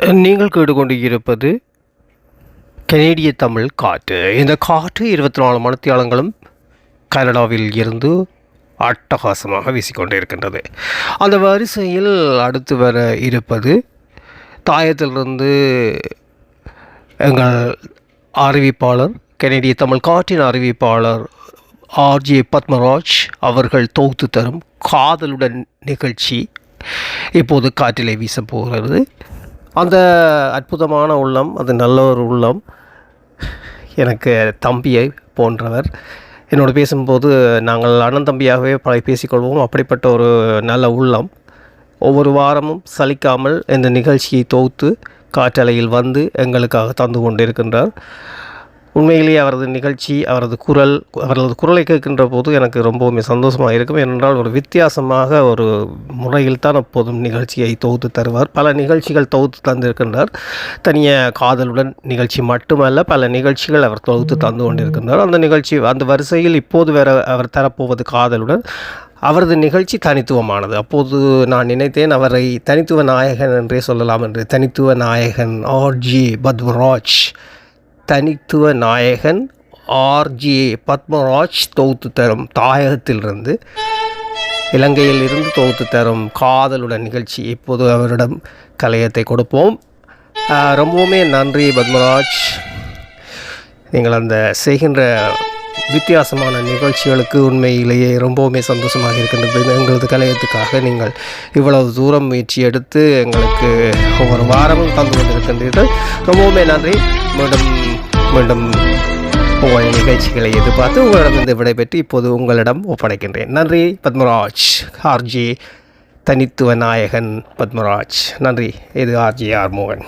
நீங்கள் கேட்டுக்கொண்டு இருப்பது கனேடிய தமிழ் காற்று. இந்த காற்று இருபத்தி நாலு மணித்தியாலங்களும் கனடாவில் இருந்து அட்டகாசமாக வீசிக்கொண்டே இருக்கின்றது அந்த வரிசையில் அடுத்து வர இருப்பது தாயத்திலிருந்து எங்கள் அறிவிப்பாளர் கனேடிய தமிழ் காற்றின் அறிவிப்பாளர் ஆர்ஜே பத்மராஜ் அவர்கள் தொகுத்து தரும் காதலுடன் நிகழ்ச்சி இப்போது காற்றிலே வீச போகிறது. அந்த அற்புதமான உள்ளம் அது நல்ல ஒரு உள்ளம். எனக்கு தம்பியை போன்றவர். என்னோடு பேசும்போது நாங்கள் அண்ணன் தம்பியாகவே பல பேசிக்கொள்வோம். அப்படிப்பட்ட ஒரு நல்ல உள்ளம். ஒவ்வொரு வாரமும் சலிக்காமல் இந்த நிகழ்ச்சியை தொகுத்து காற்றலையில் வந்து எங்களுக்காக தந்து கொண்டிருக்கின்றார். உண்மையிலேயே அவரது நிகழ்ச்சி அவரது குரல் அவரது குரலை கேட்கின்ற போது எனக்கு ரொம்பவுமே சந்தோஷமாக இருக்கும். ஏனென்றால் ஒரு வித்தியாசமாக ஒரு முறையில் தான் அப்போதும் நிகழ்ச்சியை தொகுத்து தருவார். பல நிகழ்ச்சிகள் தொகுத்து தந்திருக்கின்றார். தனியாக காதலுடன் நிகழ்ச்சி மட்டுமல்ல பல நிகழ்ச்சிகள் அவர் தொகுத்து தந்து கொண்டிருக்கின்றார். அந்த நிகழ்ச்சி அந்த வரிசையில் இப்போது வேற அவர் தரப்போவது காதலுடன் அவரது நிகழ்ச்சி தனித்துவமானது. அப்போது நான் நினைத்தேன் அவரை தனித்துவ நாயகன் என்றே சொல்லலாம் என்று. தனித்துவ நாயகன் ஆர்ஜி பத்வராஜ் தனித்துவ நாயகன் ஆர்ஜிஏ பத்மராஜ் தொகுத்து தரும் தாயகத்திலிருந்து இலங்கையில் இருந்து தொகுத்து தரும் காதலுடன் நிகழ்ச்சி இப்போது அவரிடம் கலையத்தை கொடுப்போம். ரொம்பவுமே நன்றி பத்மராஜ். நீங்கள் அந்த செய்கின்ற வித்தியாசமான நிகழ்ச்சிகளுக்கு உண்மையிலேயே ரொம்பவுமே சந்தோஷமாக இருக்கின்றது. எங்களது கலையத்துக்காக நீங்கள் இவ்வளவு தூரம் முயற்சி எடுத்து எங்களுக்கு ஒவ்வொரு வாரமும் தந்து கொண்டிருக்கின்றீர்கள். ரொம்பவுமே நன்றி. மீண்டும் மீண்டும் உங்கள் நிகழ்ச்சிகளை எதிர்பார்த்து உங்களிடமிருந்து விடைபெற்று இப்போது உங்களிடம் ஒப்படைக்கின்றேன். நன்றி பத்மராஜ். ஆர்ஜி தனித்துவ நாயகன் பத்மராஜ். நன்றி இது ஆர்ஜி ஆர் மோகன்.